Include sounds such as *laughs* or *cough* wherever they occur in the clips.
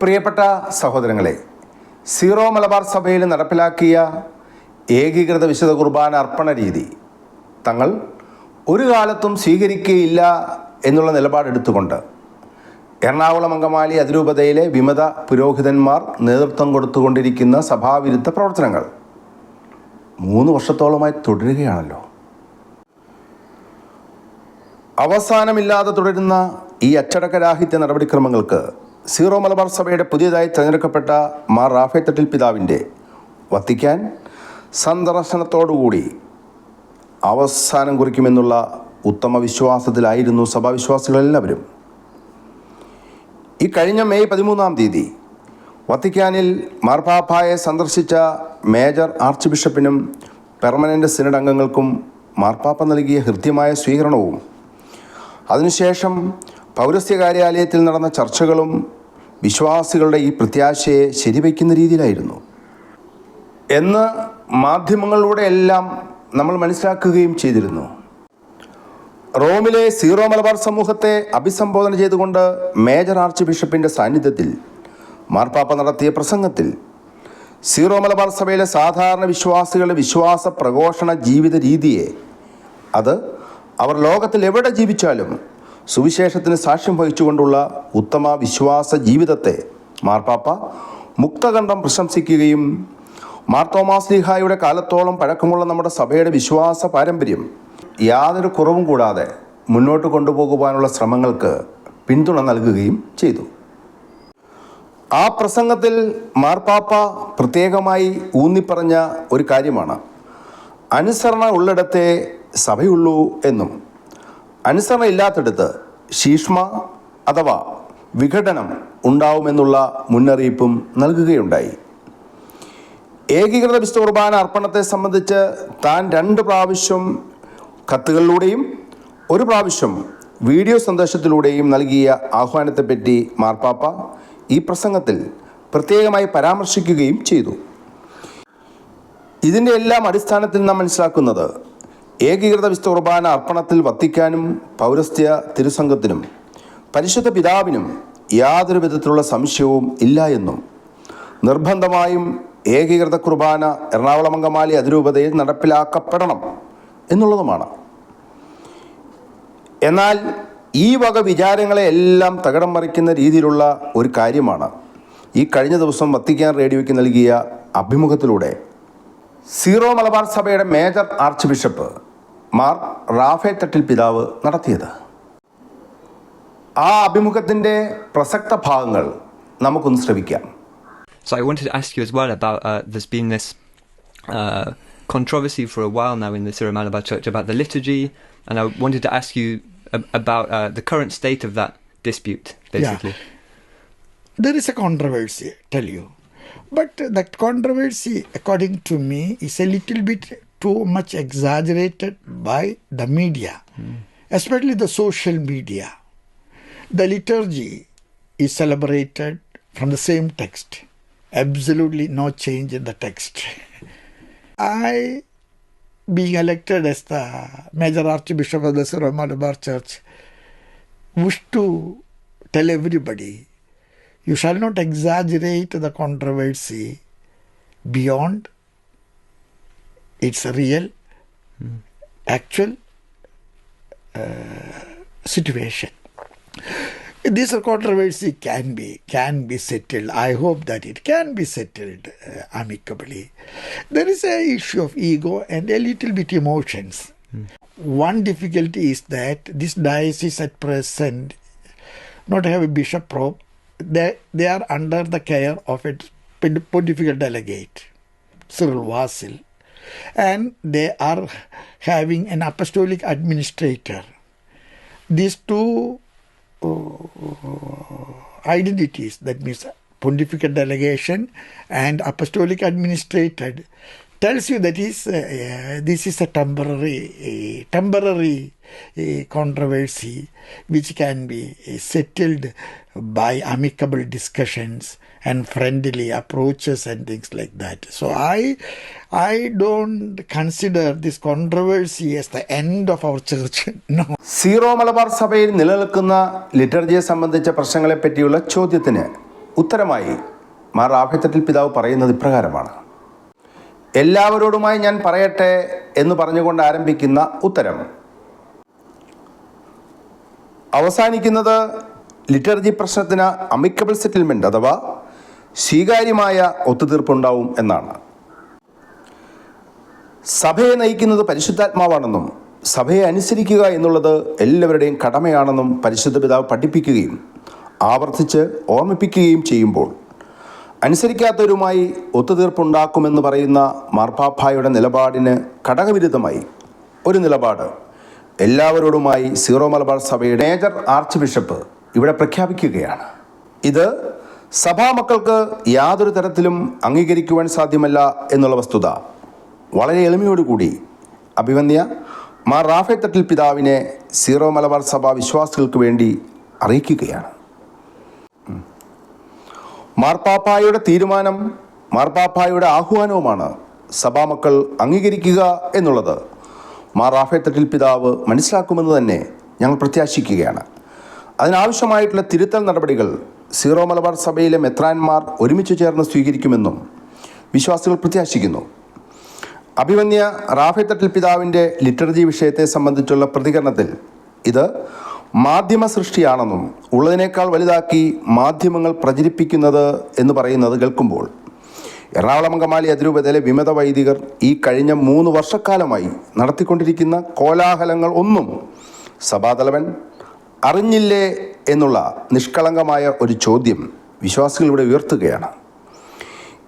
പ്രിയപ്പെട്ട സഹോദരങ്ങളെ സീറോ മലബാർ സഭയിൽ നടപ്പിലാക്കിയ ഏകീകൃത വിശുദ്ധ കുർബാന അർപ്പണ രീതി തങ്ങൾ ഒരു കാലത്തും സ്വീകരിക്കുകയില്ല എന്നുള്ള നിലപാടെടുത്തുകൊണ്ട് എറണാകുളം അങ്കമാലി അതിരൂപതയിലെ വിമത പുരോഹിതന്മാർ നേതൃത്വം കൊടുത്തുകൊണ്ടിരിക്കുന്ന സഭാവിരുദ്ധ പ്രവർത്തനങ്ങൾ മൂന്ന് വർഷത്തോളമായി തുടരുകയാണല്ലോ. അവസാനമില്ലാതെ തുടരുന്ന ഈ അച്ചടക്കരാഹിത്യ നടപടിക്രമങ്ങൾക്ക് സീറോ മലബാർ സഭയുടെ പുതിയതായി തിരഞ്ഞെടുക്കപ്പെട്ട മാർ റാഫേത്തട്ടിൽ പിതാവിന്റെ വത്തിക്കാൻ സന്ദർശനത്തോടുകൂടി അവസാനം കുറിക്കുമെന്നുള്ള ഉത്തമ വിശ്വാസത്തിലായിരുന്നു സഭാവിശ്വാസികളെല്ലാവരും. ഈ കഴിഞ്ഞ മെയ് പതിമൂന്നാം തീയതി വത്തിക്കാനിൽ മാർപ്പാപ്പായെ സന്ദർശിച്ച മേജർ ആർച്ച് ബിഷപ്പിനും പെർമനന്റ് സിനഡ് അംഗങ്ങൾക്കും മാർപ്പാപ്പ നൽകിയ ഹൃദ്യമായ സ്വീകരണവും. അതിനുശേഷം പൗരസ്ത്യ കാര്യാലയത്തിൽ നടന്ന ചർച്ചകളും വിശ്വാസികളുടെ ഈ പ്രത്യാശയെ ശരിവയ്ക്കുന്ന രീതിയിലായിരുന്നു. എന്ന് മാധ്യമങ്ങളിലൂടെ എല്ലാം നമ്മൾ മനസ്സിലാക്കുകയും ചെയ്തിരുന്നു. റോമിലെ സീറോ മലബാർ സമൂഹത്തെ അഭിസംബോധന ചെയ്തുകൊണ്ട് മേജർ ആർച്ച് ബിഷപ്പിന്റെ സാന്നിധ്യത്തിൽ മാർപ്പാപ്പ നടത്തിയ പ്രസംഗത്തിൽ സീറോ മലബാർ സഭയിലെ സാധാരണ വിശ്വാസികളുടെ വിശ്വാസ പ്രഘോഷണ ജീവിത രീതിയെ അത് അവർ ലോകത്തിൽ എവിടെ ജീവിച്ചാലും സുവിശേഷത്തിന് സാക്ഷ്യം വഹിച്ചുകൊണ്ടുള്ള ഉത്തമ വിശ്വാസ ജീവിതത്തെ മാർപ്പാപ്പ മുക്തകണ്ഠം പ്രശംസിക്കുകയും മാർത്തോമാസ്ലിഹായുടെ കാലത്തോളം പഴക്കമുള്ള നമ്മുടെ സഭയുടെ വിശ്വാസ പാരമ്പര്യം യാതൊരു കുറവും കൂടാതെ മുന്നോട്ട് കൊണ്ടുപോകുവാനുള്ള ശ്രമങ്ങൾക്ക് പിന്തുണ നൽകുകയും ചെയ്തു. ആ പ്രസംഗത്തിൽ മാർപ്പാപ്പ പ്രത്യേകമായി ഊന്നിപ്പറഞ്ഞ ഒരു കാര്യമാണ്. അനുസരണ ഉള്ളിടത്തെ സഭയുള്ളൂ എന്നും അനുസരണ ഇല്ലാത്തടത്ത് ശീഷ്മ അഥവാ വിഘടനം ഉണ്ടാവുമെന്നുള്ള മുന്നറിയിപ്പും നൽകുകയുണ്ടായി. ഏകീകൃത വിശുദ്ധ കുർബാന അർപ്പണത്തെ സംബന്ധിച്ച് താൻ രണ്ട് പ്രാവശ്യം കത്തുകളിലൂടെയും ഒരു പ്രാവശ്യം വീഡിയോ സന്ദേശത്തിലൂടെയും നൽകിയ ആഹ്വാനത്തെപ്പറ്റി മാർപ്പാപ്പ ഈ പ്രസംഗത്തിൽ പ്രത്യേകമായി പരാമർശിക്കുകയും ചെയ്തു. ഇതിന്റെ എല്ലാം അടിസ്ഥാനത്തിൽ നാം മനസ്സിലാക്കുന്നത് ഏകീകൃത വിശുദ്ധ കുർബാന അർപ്പണത്തിൽ വത്തിക്കാനും പൗരസ്ത്യ തിരുസംഘത്തിനും പരിശുദ്ധ പിതാവിനും യാതൊരു വിധത്തിലുള്ള സംശയവും ഇല്ല എന്നും നിർബന്ധമായും ഏകീകൃത കുർബാന എറണാകുളം അങ്കമാലി അതിരൂപതയിൽ നടപ്പിലാക്കപ്പെടണം എന്നുള്ളതുമാണ്. എന്നാൽ ഈ വക വിചാരങ്ങളെ എല്ലാം തകിടം മറിക്കുന്ന രീതിയിലുള്ള ഒരു കാര്യമാണ് ഈ കഴിഞ്ഞ ദിവസം വത്തിക്കാൻ റേഡിയോയ്ക്ക് നൽകിയ അഭിമുഖത്തിലൂടെ. സീറോ മലബാർ സഭയുടെ മേജർ ആർച്ച് ബിഷപ്പ് മാർ റാഫേ തട്ടിൽ പിതാവ് നടത്തിയത് ആ അഭിമുഖത്തിൻ്റെ പ്രസക്ത ഭാഗങ്ങൾ നമുക്കൊന്ന് ശ്രവിക്കാം So I wanted to ask you as well about uh, there's been this uh, controversy for a while now in the Syro Malabar Church about the liturgy, and I wanted to ask you ab- about uh, the current state of that dispute, basically. there is a controversy, tell you. But that controversy, according to me, is a little bit too much exaggerated by the media, especially the social media. The liturgy is celebrated from the same text, absolutely no change in the text. *laughs* I, being elected as the Major Archbishop of the Syro Church, wish to tell everybody you shall not exaggerate the controversy beyond its a real, actual uh, situation. This controversy can be can be settled. I hope that it can be settled uh, amicably. There is a issue of ego and a little bit emotions. One difficulty is that this diocese at present not have a bishop probe. They, they are under the care of a pontifical delegate, Cyril Vasil, and they are having an apostolic administrator. These two uh, identities, that means pontifical delegation and apostolic administrator, tells you that is uh, uh, this is a temporary uh, temporary uh, controversy which can be uh, settled by amicable discussions and friendly approaches and things like that so i i don't consider this controversy as the end of our church no Syro Malabar സഭയിൽ ലിറ്റർജിയെ സംബന്ധിച്ച prashnangale പറ്റിയുള്ള ചോദ്യത്തിന് ഉത്തരമായി മാർ റാഫേത്തട്ടിൽ പിതാവ് പറയുന്നത് ഇപ്രകാരമാണ് എല്ലാവരോടുമായി ഞാൻ പറയട്ടെ എന്ന് പറഞ്ഞുകൊണ്ട് ആരംഭിക്കുന്ന ഉത്തരം. അവസാനിക്കുന്നത് ലിറ്റർജി പ്രശ്നത്തിന് അമിക്കബിൾ സെറ്റിൽമെന്റ് അഥവാ സ്വീകാര്യമായ ഒത്തുതീർപ്പുണ്ടാവും എന്നാണ്. സഭയെ നയിക്കുന്നത് പരിശുദ്ധാത്മാവാണെന്നും സഭയെ അനുസരിക്കുക എന്നുള്ളത് എല്ലാവരുടെയും കടമയാണെന്നും പരിശുദ്ധ പിതാവ് പഠിപ്പിക്കുകയും ആവർത്തിച്ച് ഓർമ്മിപ്പിക്കുകയും ചെയ്യുമ്പോൾ അനുസരിക്കാത്തവരുമായി ഒത്തുതീർപ്പുണ്ടാക്കുമെന്ന് പറയുന്ന മാർപ്പാപ്പായുടെ നിലപാടിന് ഘടകവിരുദ്ധമായി ഒരു നിലപാട്. എല്ലാവരോടുമായി സീറോ മലബാർ സഭയുടെ മേജർ ആർച്ച് ബിഷപ്പ് ഇവിടെ പ്രഖ്യാപിക്കുകയാണ്. ഇത് സഭാമക്കൾക്ക് യാതൊരു തരത്തിലും അംഗീകരിക്കുവാൻ സാധ്യമല്ല എന്നുള്ള വസ്തുത. വളരെ എളിമയോടുകൂടി അഭിവന്യ മാർ റാഫെ തട്ടിൽ പിതാവിനെ സീറോ മലബാർ സഭ വിശ്വാസികൾക്ക് വേണ്ടി അറിയിക്കുകയാണ്. മാർപ്പാപ്പായുടെ തീരുമാനം മാർപ്പാപ്പായുടെ ആഹ്വാനവുമാണ് സഭാമക്കൾ അംഗീകരിക്കുക എന്നുള്ളത്. മാർ റാഫേത്തട്ടിൽ തട്ടിൽ പിതാവ് മനസ്സിലാക്കുമെന്ന് തന്നെ ഞങ്ങൾ പ്രത്യാശിക്കുകയാണ്. അതിനാവശ്യമായിട്ടുള്ള തിരുത്തൽ നടപടികൾ സീറോ മലബാർ സഭയിലെ മെത്രാൻമാർ ഒരുമിച്ച് ചേർന്ന് സ്വീകരിക്കുമെന്നും വിശ്വാസികൾ പ്രത്യാശിക്കുന്നു. അഭിമന്യ റാഫേത്തട്ടിൽ പിതാവിന്റെ ലിറ്ററജി വിഷയത്തെ സംബന്ധിച്ചുള്ള പ്രതികരണത്തിൽ ഇത് മാധ്യമ സൃഷ്ടിയാണെന്നും ഉള്ളതിനേക്കാൾ വലുതാക്കി മാധ്യമങ്ങൾ പ്രചരിപ്പിക്കുന്നത് എന്ന് പറയുന്നത് കേൾക്കുമ്പോൾ എറണാകുളം അങ്കമാലി അതിരൂപതയിലെ വിമത വൈദികർ ഈ കഴിഞ്ഞ മൂന്ന് വർഷക്കാലമായി നടത്തിക്കൊണ്ടിരിക്കുന്ന കോലാഹലങ്ങൾ ഒന്നും സഭാതലവൻ അറിഞ്ഞില്ലേ എന്നുള്ള നിഷ്കളങ്കമായ ഒരു ചോദ്യം വിശ്വാസികൾ ഇവിടെ ഉയർത്തുകയാണ്.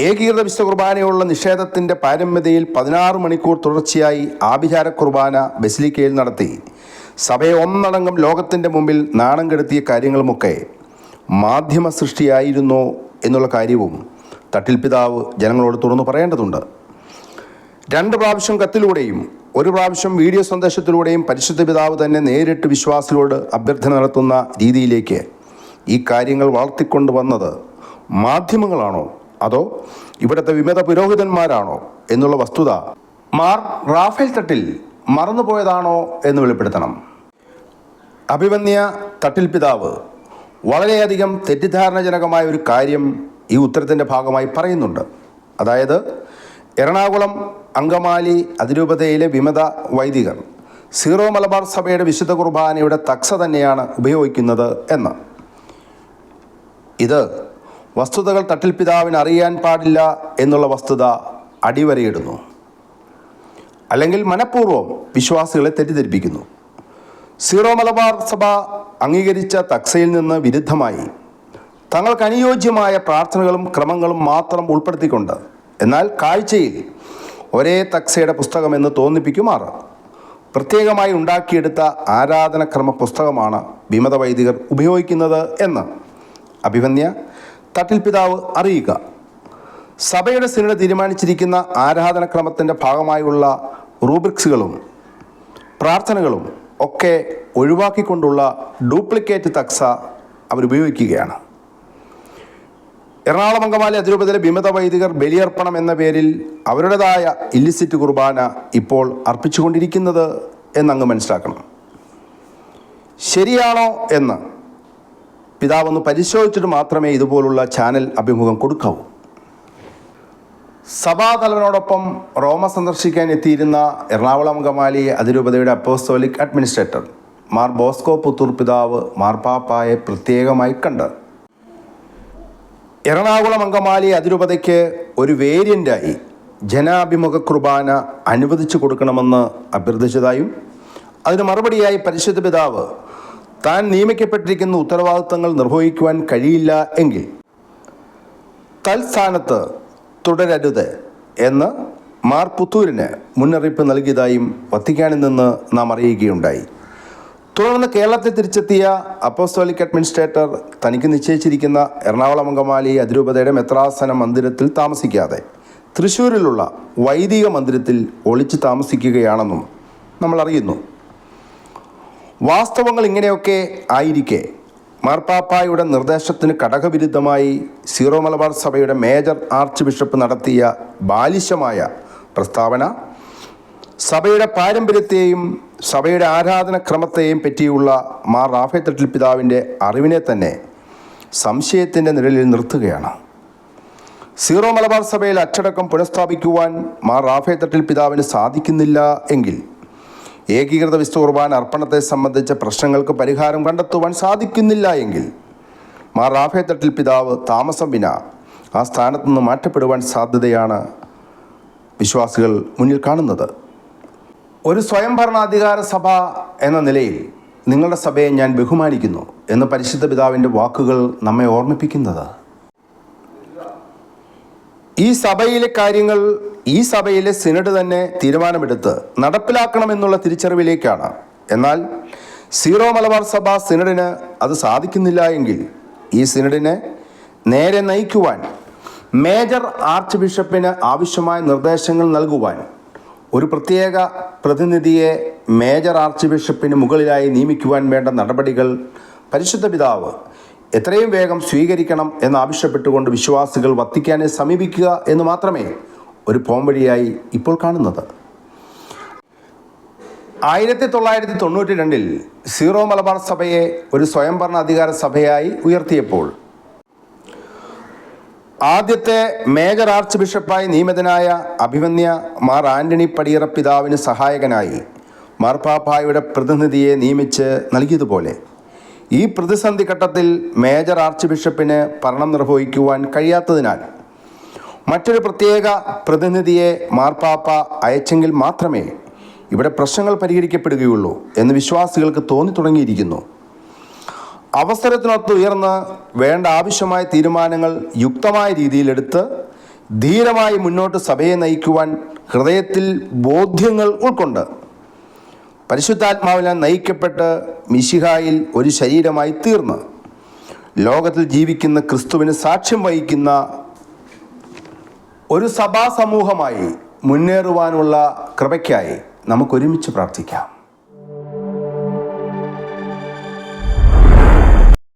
ഏകീകൃത വിശുദ്ധ കുർബാനയുള്ള നിഷേധത്തിന്റെ പാരമ്യതയിൽ പതിനാറ് മണിക്കൂർ തുടർച്ചയായി ആഭിചാര കുർബാന ബസിലിക്കയിൽ നടത്തി. സഭയെ ഒന്നടങ്കം ലോകത്തിന്റെ മുമ്പിൽ നാണം കെടുത്തിയ കാര്യങ്ങളുമൊക്കെ മാധ്യമ സൃഷ്ടിയായിരുന്നോ എന്നുള്ള കാര്യവും തട്ടിൽ പിതാവ് ജനങ്ങളോട് തുറന്നു പറയേണ്ടതുണ്ട്. രണ്ട് പ്രാവശ്യം കത്തിലൂടെയും ഒരു പ്രാവശ്യം വീഡിയോ സന്ദേശത്തിലൂടെയും പരിശുദ്ധ പിതാവ് തന്നെ നേരിട്ട് വിശ്വാസികളോട് അഭ്യർത്ഥന നടത്തുന്ന രീതിയിലേക്ക് ഈ കാര്യങ്ങൾ വളർത്തിക്കൊണ്ട് വന്നത് മാധ്യമങ്ങളാണോ? അതോ ഇവിടുത്തെ വിമത പുരോഹിതന്മാരാണോ? എന്നുള്ള വസ്തുത മാർ റാഫേൽ തട്ടിൽ മറന്നുപോയതാണോ എന്ന് വെളിപ്പെടുത്തണം. അഭിമന്യ തട്ടിൽ പിതാവ്. വളരെയധികം തെറ്റിദ്ധാരണജനകമായ ഒരു കാര്യം ഈ ഉത്തരത്തിന്റെ ഭാഗമായി പറയുന്നുണ്ട്. അതായത് എറണാകുളം അങ്കമാലി അതിരൂപതയിലെ വിമത വൈദികർ സീറോ മലബാർ സഭയുടെ വിശുദ്ധ കുർബാനയുടെ തക്സ തന്നെയാണ് ഉപയോഗിക്കുന്നത് എന്ന്. ഇത് വസ്തുതകൾ തട്ടിൽ പിതാവിന് അറിയാൻ പാടില്ല എന്നുള്ള വസ്തുത അടിവരയിടുന്നു. അല്ലെങ്കിൽ മനഃപൂർവം വിശ്വാസികളെ തെറ്റിദ്ധരിപ്പിക്കുന്നു. സീറോ മലബാർ സഭ അംഗീകരിച്ച തക്സയിൽ നിന്ന് വിരുദ്ധമായി. തങ്ങൾക്ക് അനുയോജ്യമായ പ്രാർത്ഥനകളും ക്രമങ്ങളും മാത്രം ഉൾപ്പെടുത്തിക്കൊണ്ട്. എന്നാൽ കാഴ്ചയിൽ ഒരേ തക്സയുടെ പുസ്തകമെന്ന് തോന്നിപ്പിക്കുമാറ്. പ്രത്യേകമായി ഉണ്ടാക്കിയെടുത്ത ആരാധനക്രമ പുസ്തകമാണ് വിമത വൈദികർ ഉപയോഗിക്കുന്നത് എന്ന്. അഭിമന്യ തട്ടിൽ പിതാവ് അറിയിക്കുക സഭയുടെ സിനഡ് തീരുമാനിച്ചിരിക്കുന്ന ആരാധനക്രമത്തിന്റെ ഭാഗമായുള്ള റൂബ്രിക്സുകളും പ്രാർത്ഥനകളും ഒക്കെ ഒഴിവാക്കിക്കൊണ്ടുള്ള ഡ്യൂപ്ലിക്കേറ്റ് തക്സ അവരുപയോഗിക്കുകയാണ് എറണാകുളം അങ്കമാലി അതിരൂപതയിലെ വിമത വൈദികർ ബലിയർപ്പണം എന്ന പേരിൽ അവരുടേതായ ഇല്ലിസിറ്റ് കുർബാന ഇപ്പോൾ അർപ്പിച്ചുകൊണ്ടിരിക്കുന്നത് എന്നങ്ങ് മനസ്സിലാക്കണം. ശരിയാണോ എന്ന് പിതാവൊന്ന് പരിശോധിച്ചിട്ട് മാത്രമേ ഇതുപോലുള്ള ചാനൽ അഭിമുഖം കൊടുക്കാവൂ. സഭാതലവനോടൊപ്പം റോമ സന്ദർശിക്കാൻ എത്തിയിരുന്ന എറണാകുളം കമാലി അതിരൂപതയുടെ apostolic administrator Mar Bosco Puthur പിതാവ് മാർപ്പാപ്പായെ പ്രത്യേകമായി കണ്ട്. എറണാകുളം അങ്കമാലി അതിരൂപതയ്ക്ക് ഒരു വേരിയന്റായി ജനാഭിമുഖ കുർബാന അനുവദിച്ചു കൊടുക്കണമെന്ന് അഭ്യർത്ഥിച്ചതായും അതിന് മറുപടിയായി പരിശുദ്ധ പിതാവ് താൻ നിയമിക്കപ്പെട്ടിരിക്കുന്ന ഉത്തരവാദിത്തങ്ങൾ നിർവഹിക്കുവാൻ കഴിയില്ല എങ്കിൽ. തൽസ്ഥാനത്ത് തുടരരുത് എന്ന് മാർ പുത്തൂരിന് മുന്നറിയിപ്പ് നൽകിയതായും വത്തിക്കാനിൽ നിന്ന് നാം അറിയുകയുണ്ടായി. തുടർന്ന് കേരളത്തിൽ തിരിച്ചെത്തിയ അപ്പോസ്റ്റോലിക് അഡ്മിനിസ്ട്രേറ്റർ തനിക്ക് നിശ്ചയിച്ചിരിക്കുന്ന എറണാകുളം അങ്കമാലി അതിരൂപതയുടെ മെത്രാസന മന്ദിരത്തിൽ താമസിക്കാതെ തൃശ്ശൂരിലുള്ള വൈദിക മന്ദിരത്തിൽ ഒളിച്ച് താമസിക്കുകയാണെന്നും നമ്മൾ അറിയുന്നു. വാസ്തവങ്ങൾ ഇങ്ങനെയൊക്കെ ആയിരിക്കെ മാർപ്പാപ്പായുടെ നിർദ്ദേശത്തിന് കടകവിരുദ്ധമായി സീറോ മലബാർ സഭയുടെ മേജർ ആർച്ച് ബിഷപ്പ് നടത്തിയ ബാലിശമായ പ്രസ്താവന സഭയുടെ പാരമ്പര്യത്തെയും സഭയുടെ ആരാധനക്രമത്തെയും പറ്റിയുള്ള മാർ റാഫേത്തട്ടിൽ പിതാവിന്റെ അറിവിനെ തന്നെ സംശയത്തിന്റെ നിഴലിൽ നിർത്തുകയാണ്. സീറോ മലബാർ സഭയിൽ അച്ചടക്കം പുനഃസ്ഥാപിക്കുവാൻ മാർ റാഫേ തട്ടിൽ പിതാവിന് സാധിക്കുന്നില്ല എങ്കിൽ ഏകീകൃത വിശുദ്ധ കുർബാന അർപ്പണത്തെ സംബന്ധിച്ച പ്രശ്നങ്ങൾക്ക് പരിഹാരം കണ്ടെത്തുവാൻ സാധിക്കുന്നില്ല എങ്കിൽ മാർ റാഫേ തട്ടിൽ പിതാവ് താമസം വിന ആ സ്ഥാനത്തു നിന്ന് മാറ്റപ്പെടുവാൻ സാധ്യതയാണ് വിശ്വാസികൾ മുന്നിൽ കാണുന്നത്. ഒരു സ്വയംഭരണാധികാര സഭ എന്ന നിലയിൽ നിങ്ങളുടെ സഭയെ ഞാൻ ബഹുമാനിക്കുന്നു എന്ന് പരിശുദ്ധ പിതാവിന്റെ വാക്കുകൾ നമ്മെ ഓർമ്മിപ്പിക്കുന്നത്. ഈ സഭയിലെ കാര്യങ്ങൾ ഈ സഭയിലെ സിനഡ് തന്നെ തീരുമാനമെടുത്ത് നടപ്പിലാക്കണമെന്നുള്ള തിരിച്ചറിവിലേക്കാണ്. എന്നാൽ സീറോ മലബാർ സഭ സിനഡിന് അത് സാധിക്കുന്നില്ല എങ്കിൽ ഈ സിനഡിനെ നേരെ നയിക്കുവാൻ മേജർ ആർച്ച് ബിഷപ്പിന് ആവശ്യമായ നിർദ്ദേശങ്ങൾ നൽകുവാൻ ഒരു പ്രത്യേക പ്രതിനിധിയെ മേജർ ആർച്ച് ബിഷപ്പിന് മുകളിലായി നിയമിക്കുവാൻ വേണ്ട നടപടികൾ പരിശുദ്ധ പിതാവ് എത്രയും വേഗം സ്വീകരിക്കണം എന്നാവശ്യപ്പെട്ടുകൊണ്ട് വിശ്വാസികൾ വത്തിക്കാനെ സമീപിക്കുക എന്ന് മാത്രമേ ഒരു പോംവഴിയായി ഇപ്പോൾ കാണുന്നത്. ആയിരത്തി തൊള്ളായിരത്തി തൊണ്ണൂറ്റി രണ്ടിൽ സീറോ മലബാർ സഭയെ ഒരു സ്വയംഭരണ അധികാര സഭയായി ഉയർത്തിയപ്പോൾ ആദ്യത്തെ മേജർ ആർച്ച് ബിഷപ്പായി നിയമിതനായ അഭിമന്യ മാർ ആന്റണി പടിയറ പിതാവിന് സഹായകനായി മാർപ്പാപ്പായുടെ പ്രതിനിധിയെ നിയമിച്ച് നൽകിയതുപോലെ ഈ പ്രതിസന്ധി ഘട്ടത്തിൽ മേജർ ആർച്ച് ബിഷപ്പിന് ഭരണം നിർവഹിക്കുവാൻ കഴിയാത്തതിനാൽ മറ്റൊരു പ്രത്യേക പ്രതിനിധിയെ മാർപ്പാപ്പ അയച്ചെങ്കിൽ മാത്രമേ ഇവിടെ പ്രശ്നങ്ങൾ പരിഹരിക്കപ്പെടുകയുള്ളൂ എന്ന് വിശ്വാസികൾക്ക് തോന്നി തുടങ്ങിയിരിക്കുന്നു. അവസരത്തിനൊത്ത് ഉയർന്ന് വേണ്ട ആവശ്യമായ തീരുമാനങ്ങൾ യുക്തമായ രീതിയിലെടുത്ത് ധീരമായി മുന്നോട്ട് സഭയെ നയിക്കുവാൻ ഹൃദയത്തിൽ ബോധ്യങ്ങൾ ഉൾക്കൊണ്ട് പരിശുദ്ധാത്മാവിനാൽ നയിക്കപ്പെട്ട് മിശിഹായിൽ ഒരു ശരീരമായി തീർന്ന്. ലോകത്തിൽ ജീവിക്കുന്ന ക്രിസ്തുവിന് സാക്ഷ്യം വഹിക്കുന്ന ഒരു സഭാ സമൂഹമായി മുന്നേറുവാനുള്ള കൃപയ്ക്കായി നമുക്കൊരുമിച്ച് പ്രാർത്ഥിക്കാം.